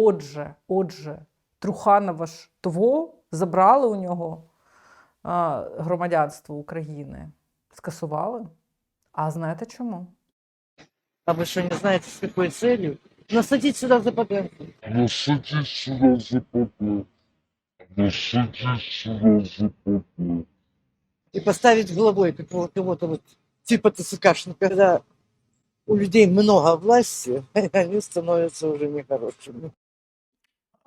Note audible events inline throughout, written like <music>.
Отже, отже, Труханова ж того забрали у нього а, громадянство України, скасували. А знаєте чому? А вы что, не знаете, с какой целью? Насадить сюда ЗПГ. Насадить сюда ЗПП. Насадить сюда ЗПП. И поставить головой какого- кого-то вот типа ТСКшника. Когда у людей много власти, <laughs> они становятся уже нехорошими.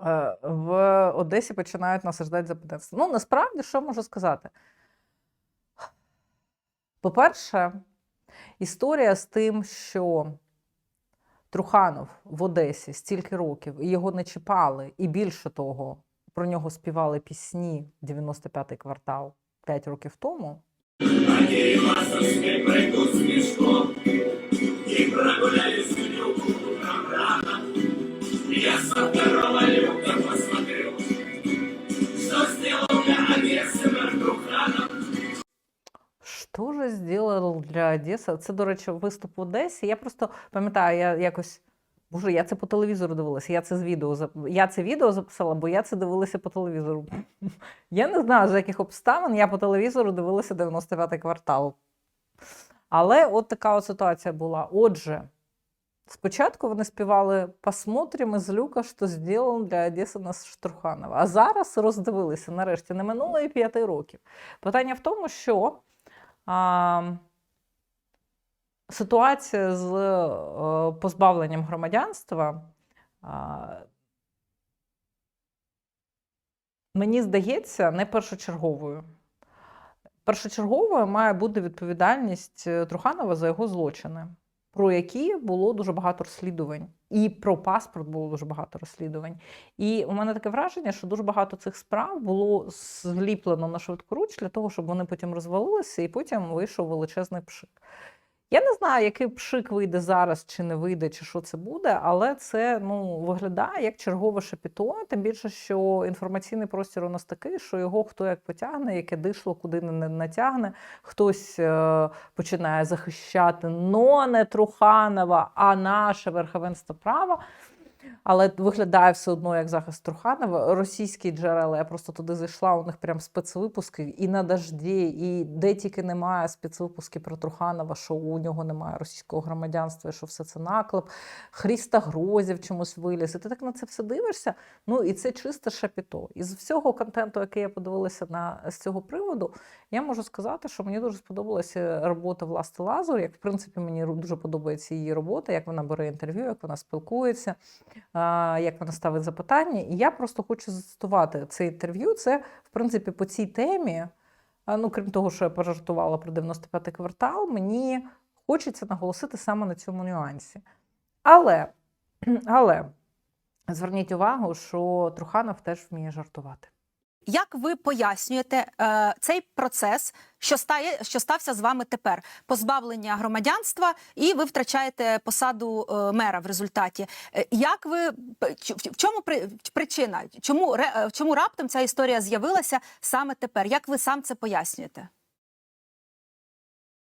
Е, В Одесі починають насаждати запитанство. Ну, насправді, що можу сказати? По-перше, історія з тим, що Труханов в Одесі стільки років і його не чіпали, і більше того, про нього співали пісні 95-й квартал 5 років тому. Що же для Це, до речі, виступ в Одесі. Я просто пам'ятаю, я якось. Боже, я це по телевізору дивилася. Я це з відео я це відео записала, бо я це дивилася по телевізору. <laughs> Я не знаю, за яких обставин я по телевізору дивилася 95-й квартал. Але от така от ситуація була. Отже, спочатку вони співали «Посмотрим із люка, що зробив для Одеси нас Штруханова. А зараз роздивилися, нарешті, не минуло і п'яти років. Питання в тому, що а, ситуація з е, позбавленням громадянства, мені здається, не першочерговою. Першочерговою має бути відповідальність е, Труханова за його злочини, про які було дуже багато розслідувань. І про паспорт було дуже багато розслідувань. І у мене таке враження, що дуже багато цих справ було зліплено на швидкоруч для того, щоб вони потім розвалилися, і потім вийшов величезний пшик. Я не знаю, який пшик вийде зараз, чи не вийде, чи що це буде, але це ну, виглядає як чергове шапіто, тим більше, що інформаційний простір у нас такий, що його хто як потягне, яке дишло, куди не натягне, хтось е, починає захищати но не Труханова, а наше верховенство права. Але виглядає все одно як захист Труханова. Російські джерела, я просто туди зайшла, у них прям спецвипуски і на дожді, і де тільки немає спецвипуски про Труханова, що у нього немає російського громадянства, і що все це наклеп. Хріста Грозів чомусь виліз. І ти так на це все дивишся. Ну і це чисте шапіто. Із всього контенту, який я подивилася на з цього приводу, я можу сказати, що мені дуже сподобалася робота Власти Лазур. Як в принципі мені дуже подобається її робота, як вона бере інтерв'ю, як вона спілкується як вона ставить запитання. І я просто хочу зацитувати це інтерв'ю. Це, в принципі, по цій темі, ну, крім того, що я пожартувала про 95-й квартал, мені хочеться наголосити саме на цьому нюансі. Але, <clears throat> але зверніть увагу, що Труханов теж вміє жартувати. Як ви пояснюєте е, цей процес, що стає, що стався з вами тепер? Позбавлення громадянства, і ви втрачаєте посаду е, мера в результаті. Е, Як ви в чому при, причина? Чому ре- е, чому раптом ця історія з'явилася саме тепер? Як ви сам це пояснюєте?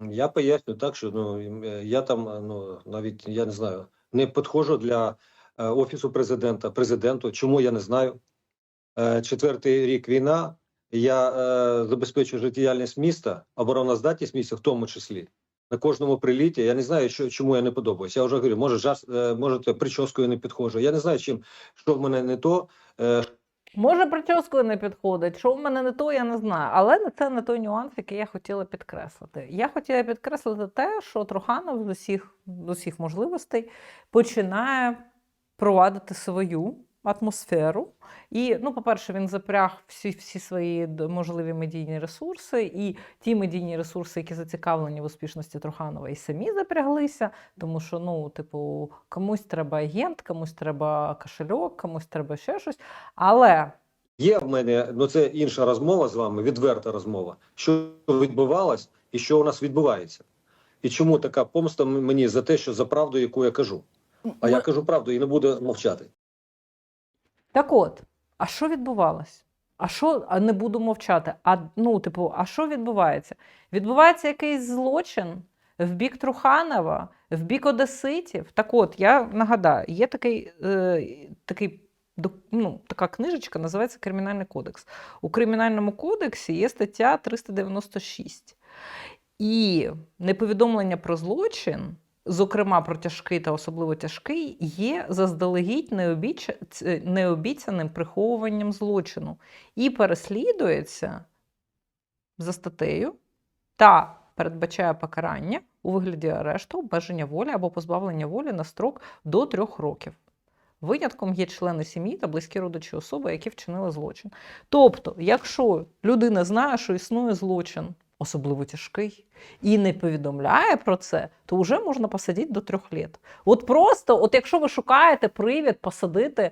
Я поясню так, що ну е, я там е, ну навіть я не знаю, не підходжу для офісу президента, президенту. Чому я не знаю? Е, Четвертий рік війна. Я е, забезпечую життєдіяльність міста, обороноздатність міста, в тому числі на кожному приліті. Я не знаю, що чому я не подобаюся. Я вже говорю, може жас, е, може прическою не підходжу. Я не знаю, чим що в мене не то. Е, Може, прическою не підходить. Що в мене не то, я не знаю. Але це не той нюанс, який я хотіла підкреслити. Я хотіла підкреслити те, що Труханов з усіх, з усіх можливостей починає провадити свою атмосферу. І, ну, по-перше, він запряг всі, всі свої можливі медійні ресурси, і ті медійні ресурси, які зацікавлені в успішності Труханова, і самі запряглися, тому що, ну, типу, комусь треба агент, комусь треба кошельок, комусь треба ще щось. Але Є в мене, ну це інша розмова з вами, відверта розмова. Що відбувалось і що у нас відбувається. І чому така помста мені за те, що за правду, яку я кажу. А я кажу правду і не буду мовчати. Так от, а що відбувалось? А що, а не буду мовчати. А ну, типу, а що відбувається? Відбувається якийсь злочин в бік Труханова, в бік Одеситів. Так от, я нагадаю, є такий, е, такий ну, така книжечка, називається Кримінальний кодекс. У Кримінальному кодексі є стаття 396. І неповідомлення про злочин, зокрема про тяжкий та особливо тяжкий, є заздалегідь необіцяним приховуванням злочину і переслідується за статтею та передбачає покарання у вигляді арешту, обмеження волі або позбавлення волі на строк до трьох років. Винятком є члени сім'ї та близькі родичі особи, які вчинили злочин. Тобто, якщо людина знає, що існує злочин, особливо тяжкий, і не повідомляє про це, то вже можна посадити до трьох літ. От просто, от якщо ви шукаєте привід посадити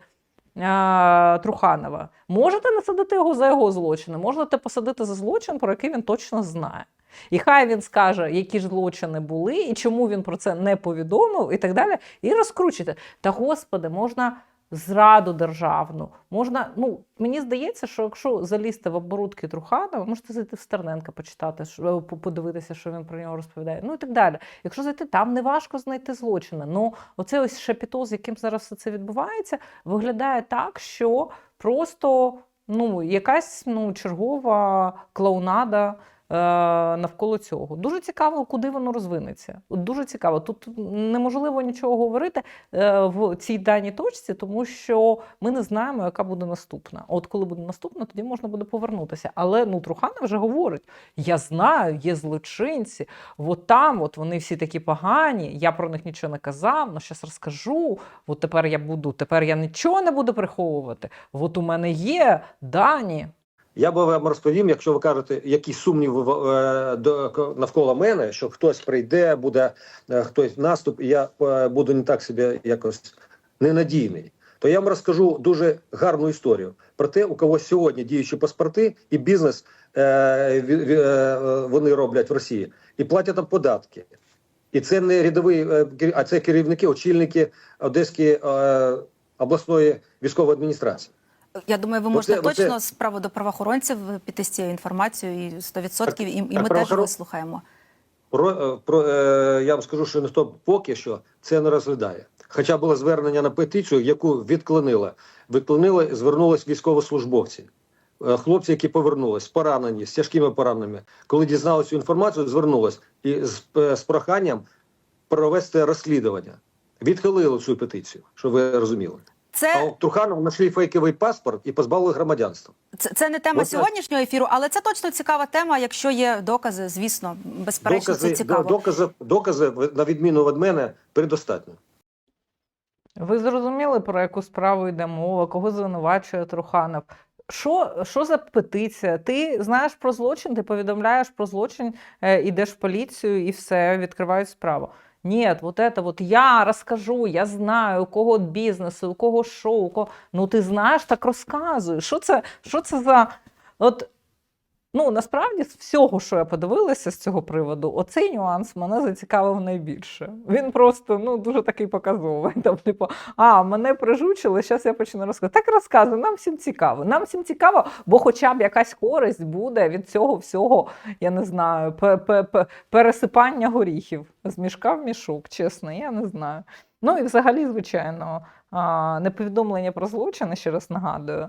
Труханова, можете насадити його за його злочини, можете посадити за злочин, про який він точно знає. І хай він скаже, які ж злочини були, і чому він про це не повідомив, і так далі. І розкручуйте. Та господи, можна зраду державну. Можна, ну мені здається, що якщо залізти в оборудки Труханова, можете зайти в Стерненка почитати, що- подивитися, що він про нього розповідає. Ну і так далі. Якщо зайти, там не важко знайти злочини. Ну, оце ось шепіто, з яким зараз все це відбувається, виглядає так, що просто ну, якась ну, чергова клоунада. Е, Навколо цього дуже цікаво, куди воно розвинеться. Дуже цікаво. Тут неможливо нічого говорити е, в цій даній точці, тому що ми не знаємо, яка буде наступна. От коли буде наступна, тоді можна буде повернутися. Але ну Труханов вже говорить: я знаю, є злочинці, от там, от вони всі такі погані. Я про них нічого не казав, але зараз розкажу. От тепер я буду, тепер я нічого не буду приховувати. От у мене є дані. Я би вам розповім, якщо ви кажете, якісь сумніви е, навколо мене, що хтось прийде, буде е, хтось наступ, і я е, буду не так собі якось ненадійний. То я вам розкажу дуже гарну історію про те, у кого сьогодні діючі паспорти і бізнес вони роблять в Росії і платять там податки. І це не рядовий, е, а це керівники, очільники Одеської обласної військової адміністрації. Я думаю, ви можете оце- точно справу до правоохоронців піти з цією інформацією і 100% і, і так ми теж вислухаємо. Про, е, про е, я вам скажу, що ніхто поки що це не розглядає. Хоча було звернення на петицію, яку відклонили. Відклонили, звернулись військовослужбовці. Е, Хлопці, які повернулись, поранені, з тяжкими пораненнями, коли дізналися цю інформацію, звернулись і з, е, з проханням провести розслідування. Відхилили цю петицію, щоб ви розуміли. А Це, у Труханова знайшли фейковий паспорт і позбавили громадянства. це, це не тема От сьогоднішнього ефіру, але це точно цікава тема. Якщо є докази, звісно, безперечно, це цікаво. докази, докази, на відміну від мене, предостатньо. Ви зрозуміли, про яку справу йде мова, кого звинувачує Труханов? Що, що за петиція? Ти знаєш про злочин, ти повідомляєш про злочин, е, ідеш в поліцію і все, відкривають справу. Ні, вот это вот я розкажу, я знаю, у кого бізнесу, у кого що, у кого. Ну ти знаєш, так розказуй. Що це, що це за. От Ну, насправді, з всього, що я подивилася з цього приводу, оцей нюанс мене зацікавив найбільше. Він просто ну, дуже такий показовий. <laughs> Там, типу, а, мене прижучили, зараз я почну розказувати. Так розказуй, нам всім цікаво. Нам всім цікаво, бо хоча б якась користь буде від цього всього, я не знаю, пе- пе- пе- пересипання горіхів з мішка в мішок, чесно, я не знаю. Ну і взагалі, звичайно, неповідомлення про злочини, ще раз нагадую,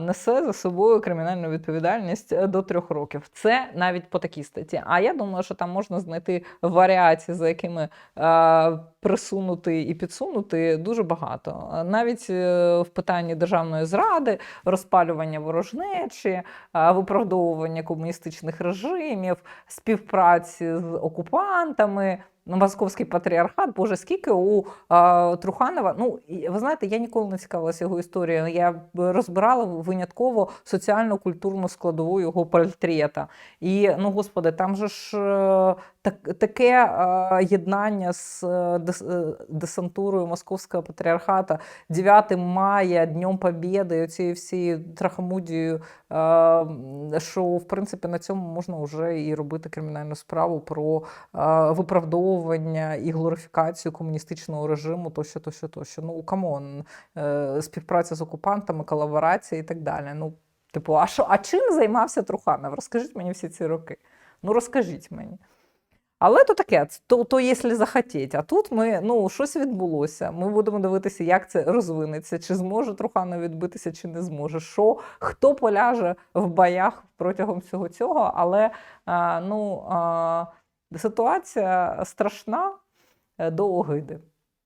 несе за собою кримінальну відповідальність е, до трьох років. Це навіть по такій статті. А я думаю, що там можна знайти варіації, за якими е, присунути і підсунути дуже багато. Навіть е, в питанні державної зради, розпалювання ворожнечі, виправдовування комуністичних режимів, співпраці з окупантами. Ну, Московський патріархат, боже, скільки у а, Труханова. Ну, ви знаєте, я ніколи не цікавилася його історією. Я розбирала винятково соціально-культурну складову його портрета. І ну, господи, там же ж е, так, таке е, єднання з е, десантурою Московського патріархата 9 мая, Днем Побєди, оцією всією трахамудією, що в принципі на цьому можна вже і робити кримінальну справу про е, виправдовування і глорифікацію комуністичного режиму, тощо, тощо, тощо. Ну, камон, е, співпраця з окупантами, колаборація і так далі. Ну, типу, а що, а чим займався Труханов? Розкажіть мені всі ці роки. Ну, розкажіть мені. Але то таке, то, то якщо захотіть. А тут ми ну щось відбулося. Ми будемо дивитися, як це розвинеться, чи зможе Труханов відбитися, чи не зможе. Що хто поляже в боях протягом всього цього. Але ну, ситуація страшна е, до огиди.